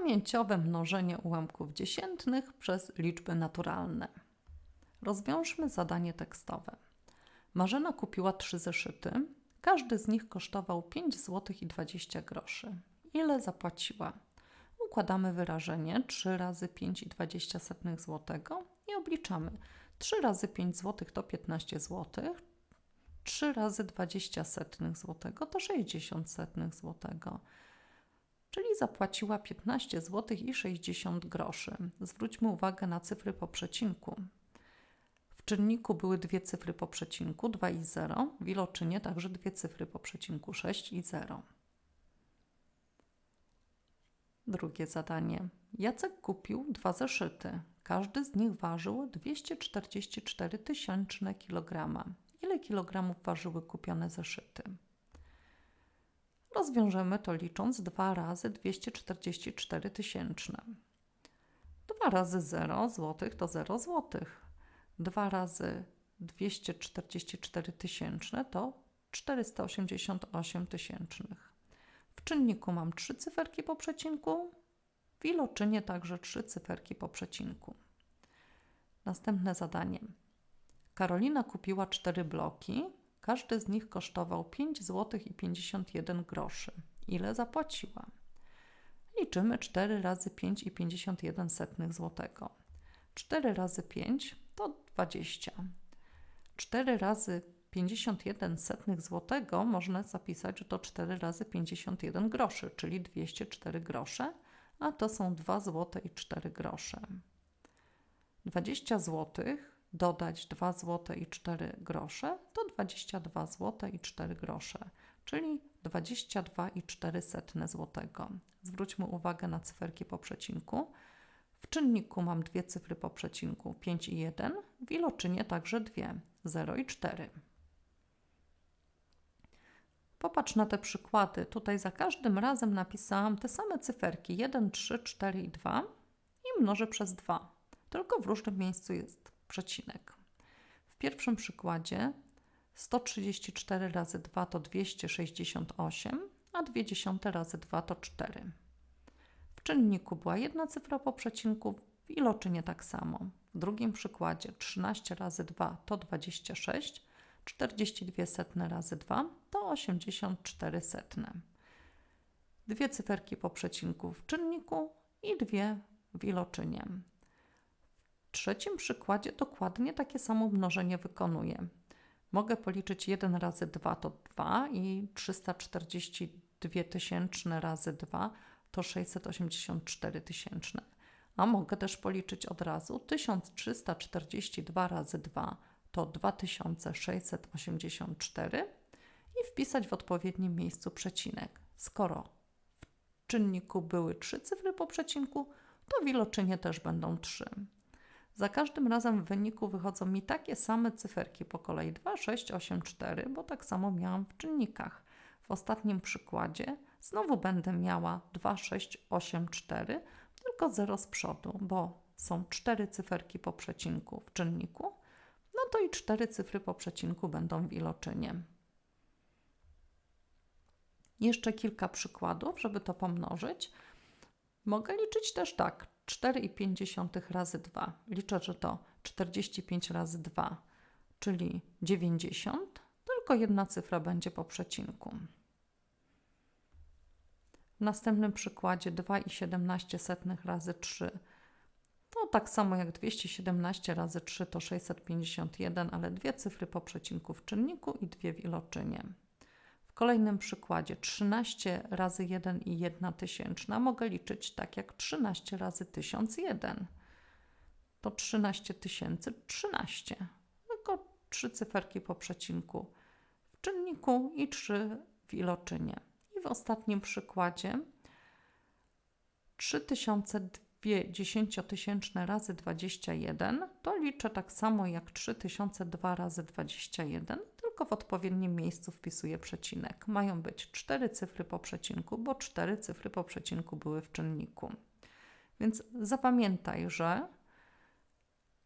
Pamięciowe mnożenie ułamków dziesiętnych przez liczby naturalne. Rozwiążmy zadanie tekstowe. Marzena kupiła trzy zeszyty. Każdy z nich kosztował 5 zł i 20 groszy. Ile zapłaciła? Układamy wyrażenie 3 razy 5 i 20 setnych złotego i obliczamy. 3 razy 5 zł to 15 zł, 3 razy 20 setnych złotego to 60 setnych złotego. Czyli zapłaciła 15 zł i 60 groszy. Zwróćmy uwagę na cyfry po przecinku. W czynniku były dwie cyfry po przecinku 2 i 0, w iloczynie także dwie cyfry po przecinku 6 i 0. Drugie zadanie. Jacek kupił dwa zeszyty. Każdy z nich ważył 244 tysięczne kilograma. Ile kilogramów ważyły kupione zeszyty? Rozwiążemy to licząc 2 razy 244 tysięczne. 2 razy 0 złotych to 0 złotych. 2 razy 244 tysięczne to 488 tysięcznych. W czynniku mam 3 cyferki po przecinku, w iloczynie także 3 cyferki po przecinku. Następne zadanie. Karolina kupiła 4 bloki, każdy z nich kosztował 5 zł i 51 groszy. Ile zapłaciła? Liczymy 4 razy 5 i 51 setnych złotego. 4 razy 5 to 20. 4 razy 51 setnych złotego można zapisać, że to 4 razy 51 groszy, czyli 204 grosze, a to są 2 zł i 4 grosze. 20 złotych dodać 2 zł i 4 grosze, to 22 zł i 4 grosze, czyli 22 i 4 setne złotego. Zwróćmy uwagę na cyferki po przecinku. W czynniku mam dwie cyfry po przecinku 5 i 1, w iloczynie także dwie 0 i 4. Popatrz na te przykłady. Tutaj za każdym razem napisałam te same cyferki 1, 3, 4 i 2 i mnożę przez 2. Tylko w różnym miejscu jest przecinek. W pierwszym przykładzie 134 razy 2 to 268, a 20 razy 2 to 4. W czynniku była jedna cyfra po przecinku, w iloczynie tak samo. W drugim przykładzie 13 razy 2 to 26, 42 setne razy 2 to 84 setne. Dwie cyferki po przecinku w czynniku i dwie w iloczynie trzecim przykładzie dokładnie takie samo mnożenie wykonuję. Mogę policzyć 1 razy 2 to 2 i 342 tysięczne razy 2 to 684 tysięczne. A mogę też policzyć od razu 1342 razy 2 to 2684 i wpisać w odpowiednim miejscu przecinek. Skoro w czynniku były 3 cyfry po przecinku, to w iloczynie też będą 3. Za każdym razem w wyniku wychodzą mi takie same cyferki po kolei 2, 6, 8, 4, bo tak samo miałam w czynnikach. W ostatnim przykładzie znowu będę miała 2, 6, 8, 4, tylko 0 z przodu, bo są 4 cyferki po przecinku w czynniku, no to i 4 cyfry po przecinku będą w iloczynie. Jeszcze kilka przykładów, żeby to pomnożyć. Mogę liczyć też tak. 4,5 razy 2. Liczę, że to 45 razy 2, czyli 90. Tylko jedna cyfra będzie po przecinku. W następnym przykładzie 2,17 razy 3 to tak samo jak 217 razy 3 to 651, ale dwie cyfry po przecinku w czynniku i dwie w iloczynie kolejnym przykładzie 13 razy 1 i 1 tysięczna mogę liczyć tak jak 13 razy 1001. To 13 tysięcy 13. Tylko trzy cyferki po przecinku w czynniku i 3 w iloczynie. I w ostatnim przykładzie 3002 dziesięciotysięczne razy 21 to liczę tak samo jak 3002 razy 21, tylko w odpowiednim miejscu wpisuję przecinek. Mają być cztery cyfry po przecinku, bo cztery cyfry po przecinku były w czynniku. Więc zapamiętaj, że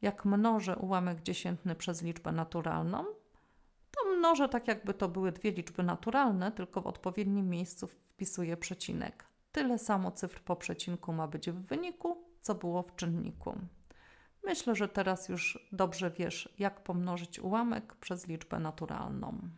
jak mnożę ułamek dziesiętny przez liczbę naturalną, to mnożę tak jakby to były dwie liczby naturalne, tylko w odpowiednim miejscu wpisuję przecinek. tyle samo cyfr po przecinku ma być w wyniku, co było w czynniku. Myślę, że teraz już dobrze wiesz, jak pomnożyć ułamek przez liczbę naturalną.